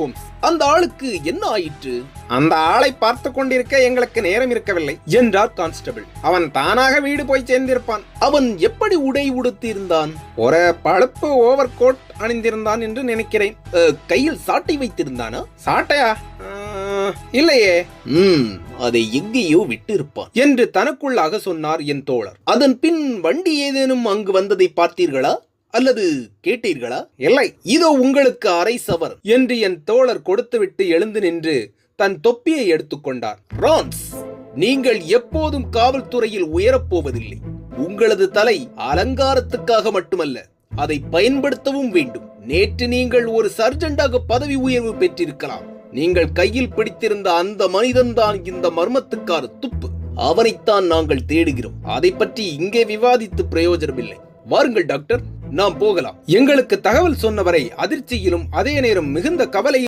Holmes. அந்த ஆளுக்கு என்ன ஆயிற்று? அந்த ஆளை பார்த்து கொண்டிருக்க எங்களுக்கு நேரம் இருக்கவில்லை. என்றார் கான்ஸ்டபிள். அவன் தானாக வீடு போய் சேர்ந்திருப்பான். அவன் எப்படி உடை உடுத்தியிருந்தான்? ஒரு பழுப்பு ஓவர் கோட் அணிந்திருந்தான் என்று நினைக்கிறேன். கையில் சாட்டை வைத்திருந்தானா? சாட்டையா? இல்லையே. ம் அதை எங்கேயோ விட்டு இருப்பான் என்று தனக்குள்ளாக சொன்னார் என் தோழர். அதன் பின் வண்டி ஏதேனும் அங்கு வந்ததை பார்த்தீர்களா? அல்லது கேட்டீர்களா? இல்லை இதோ உங்களுக்கு அரை சவர் என்று என் தோழர் கொடுத்துவிட்டு எழுந்து நின்று தன் தொப்பியை எடுத்துக்கொண்டார் ரான்ஸ் நீங்கள் எப்போதும் காவல்துறையில் உயரப்போவதில்லை உங்களது தலை அலங்காரத்துக்காக மட்டுமல்ல அதை பயன்படுத்தவும் வேண்டும். நேற்று நீங்கள் ஒரு சர்ஜெண்டாக பதவி உயர்வு பெற்றிருக்கலாம். நீங்கள் கையில் பிடித்திருந்த அந்த மனிதன்தான் இந்த மர்மத்துக்கார துப்பு. அவனைத்தான் நாங்கள் தேடுகிறோம். அதை பற்றி இங்கே விவாதித்து பிரயோஜனமில்லை. வாருங்கள் டாக்டர். நாம் போகலாம். எங்களுக்கு தகவல் சொன்னவரை அதிர்ச்சியிலும் அதே நேரம் மிகுந்த கவலையிலும்